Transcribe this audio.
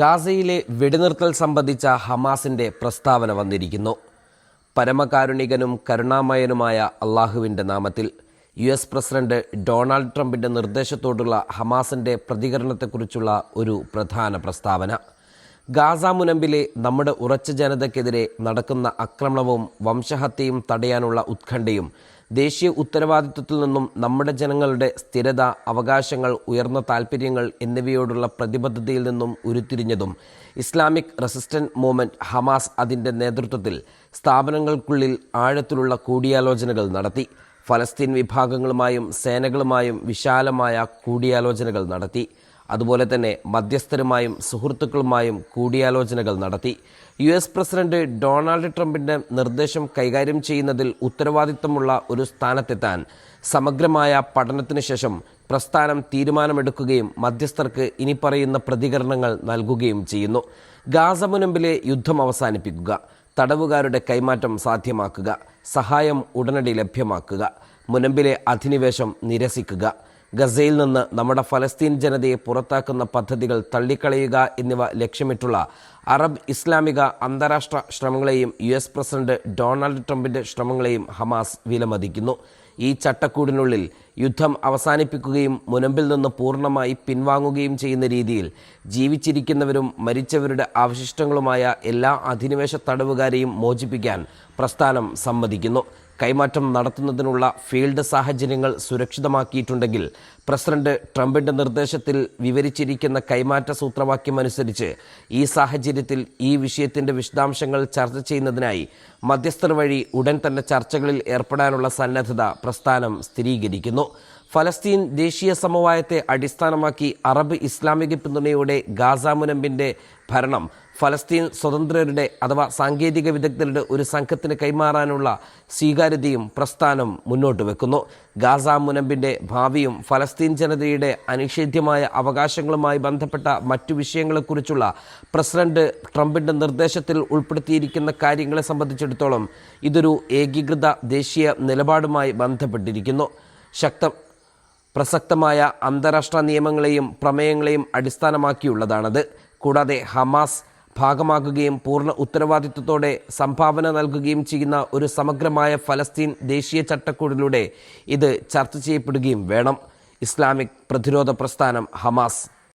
ഗാസയിലെ വെടിനിർത്തൽ സംബന്ധിച്ച ഹമാസിന്റെ പ്രസ്താവന വന്നിരിക്കുന്നു. പരമകാരുണികനും കരുണാമയനുമായ അള്ളാഹുവിന്റെ നാമത്തിൽ യു എസ് പ്രസിഡന്റ് ഡൊണാൾഡ് ട്രംപിന്റെ നിർദ്ദേശത്തോടുള്ള ഹമാസിന്റെ പ്രതികരണത്തെക്കുറിച്ചുള്ള ഒരു പ്രധാന പ്രസ്താവന. ഗാസ മുനമ്പിലെ നമ്മുടെ ഉറച്ച ജനതയ്ക്കെതിരെ നടക്കുന്ന ആക്രമണവും വംശഹത്യയും തടയാനുള്ള ഉത്കണ്ഠയും ദേശീയ ഉത്തരവാദിത്വത്തിൽ നിന്നും നമ്മുടെ ജനങ്ങളുടെ സ്ഥിരത അവകാശങ്ങൾ ഉയർന്ന താൽപ്പര്യങ്ങൾ എന്നിവയോടുള്ള പ്രതിബദ്ധതയിൽ നിന്നും ഉരുത്തിരിഞ്ഞതും ഇസ്ലാമിക് റെസിസ്റ്റന്റ് മൂവ്മെന്റ് ഹമാസ് അതിന്റെ നേതൃത്വത്തിൽ സ്ഥാപനങ്ങൾക്കുള്ളിൽ ആഴത്തിലുള്ള കൂടിയാലോചനകൾ നടത്തി. ഫലസ്തീൻ വിഭാഗങ്ങളുമായും സേനകളുമായും വിശാലമായ കൂടിയാലോചനകൾ നടത്തി. അതുപോലെ തന്നെ മധ്യസ്ഥരുമായും സുഹൃത്തുക്കളുമായും കൂടിയാലോചനകൾ നടത്തി. യു എസ് പ്രസിഡന്റ് ഡൊണാൾഡ് ട്രംപിന്റെ നിർദ്ദേശം കൈകാര്യം ചെയ്യുന്നതിൽ ഉത്തരവാദിത്തമുള്ള ഒരു സ്ഥാനത്തെത്താൻ സമഗ്രമായ പഠനത്തിന് ശേഷം പ്രസ്ഥാനം തീരുമാനമെടുക്കുകയും മധ്യസ്ഥർക്ക് ഇനി പറയുന്ന പ്രതികരണങ്ങൾ നൽകുകയും ചെയ്യുന്നു. ഗാസ മുനമ്പിലെ യുദ്ധം അവസാനിപ്പിക്കുക. തടവുകാരുടെ കൈമാറ്റം സാധ്യമാക്കുക. സഹായം ഉടനടി ലഭ്യമാക്കുക. മുനമ്പിലെ അധിനിവേശം നിരസിക്കുക. ഗസയിൽ നിന്ന് നമ്മുടെ ഫലസ്തീൻ ജനതയെ പുറത്താക്കുന്ന പദ്ധതികൾ തള്ളിക്കളയുക എന്നിവ ലക്ഷ്യമിട്ടുള്ള അറബ് ഇസ്ലാമിക അന്താരാഷ്ട്ര ശ്രമങ്ങളെയും യു എസ് പ്രസിഡന്റ് ഡൊണാൾഡ് ട്രംപിന്റെ ശ്രമങ്ങളെയും ഹമാസ് വിലമതിക്കുന്നു. ഈ ചട്ടക്കൂടിനുള്ളിൽ യുദ്ധം അവസാനിപ്പിക്കുകയും മുനമ്പിൽ നിന്ന് പൂർണമായി പിൻവാങ്ങുകയും ചെയ്യുന്ന രീതിയിൽ ജീവിച്ചിരിക്കുന്നവരും മരിച്ചവരുടെ അവശിഷ്ടങ്ങളുമായ എല്ലാ അധിനിവേശ തടവുകാരെയും മോചിപ്പിക്കാൻ പ്രസ്ഥാനം സമ്മതിക്കുന്നു. കൈമാറ്റം നടത്തുന്നതിനുള്ള ഫീൽഡ് സാഹചര്യങ്ങൾ സുരക്ഷിതമാക്കിയിട്ടുണ്ടെങ്കിൽ പ്രസിഡന്റ് ട്രംപിന്റെ നിർദ്ദേശത്തിൽ വിവരിച്ചിരിക്കുന്ന കൈമാറ്റ സൂത്രവാക്യം അനുസരിച്ച് ഈ സാഹചര്യത്തിൽ ഈ വിഷയത്തിന്റെ വിശദാംശങ്ങൾ ചർച്ച ചെയ്യുന്നതിനായി മധ്യസ്ഥർ വഴി ഉടൻ തന്നെ ചർച്ചകളിൽ ഏർപ്പെടാനുള്ള സന്നദ്ധത പ്രസ്ഥാനം സ്ഥിരീകരിക്കുന്നു. ഫലസ്തീൻ ദേശീയ സമവായത്തെ അടിസ്ഥാനമാക്കി അറബ് ഇസ്ലാമിക പിന്തുണയോടെ ഗാസ മുനമ്പിന്റെ ഭരണം ഫലസ്തീൻ സ്വതന്ത്രരുടെ അഥവാ സാങ്കേതിക വിദഗ്ധരുടെ ഒരു സംഘത്തിന് കൈമാറാനുള്ള സ്വീകാര്യതയും പ്രസ്ഥാനം മുന്നോട്ട് വെക്കുന്നു. ഗാസ മുനമ്പിന്റെ ഭാവിയും ഫലസ്തീൻ ജനതയുടെ അനിഷേധ്യമായ അവകാശങ്ങളുമായി ബന്ധപ്പെട്ട മറ്റു വിഷയങ്ങളെക്കുറിച്ചുള്ള പ്രസിഡന്റ് ട്രംപിന്റെ നിർദ്ദേശത്തിൽ ഉൾപ്പെടുത്തിയിരിക്കുന്ന കാര്യങ്ങളെ സംബന്ധിച്ചിടത്തോളം ഇതൊരു ഏകീകൃത ദേശീയ നിലപാടുമായി ബന്ധപ്പെട്ടിരിക്കുന്നു. ശക്ത പ്രസക്തമായ അന്താരാഷ്ട്ര നിയമങ്ങളെയും പ്രമേയങ്ങളെയും അടിസ്ഥാനമാക്കിയുള്ളതാണത്. കൂടാതെ ഹമാസ് ഭാഗമാക്കുകയും പൂർണ ഉത്തരവാദിത്വത്തോടെ സംഭാവന നൽകുകയും ചെയ്യുന്ന ഒരു സമഗ്രമായ ഫലസ്തീൻ ദേശീയ ചട്ടക്കൂടിലൂടെ ഇത് ചർച്ച ചെയ്യപ്പെടുകയും വേണം. ഇസ്ലാമിക് പ്രതിരോധ പ്രസ്ഥാനം ഹമാസ്.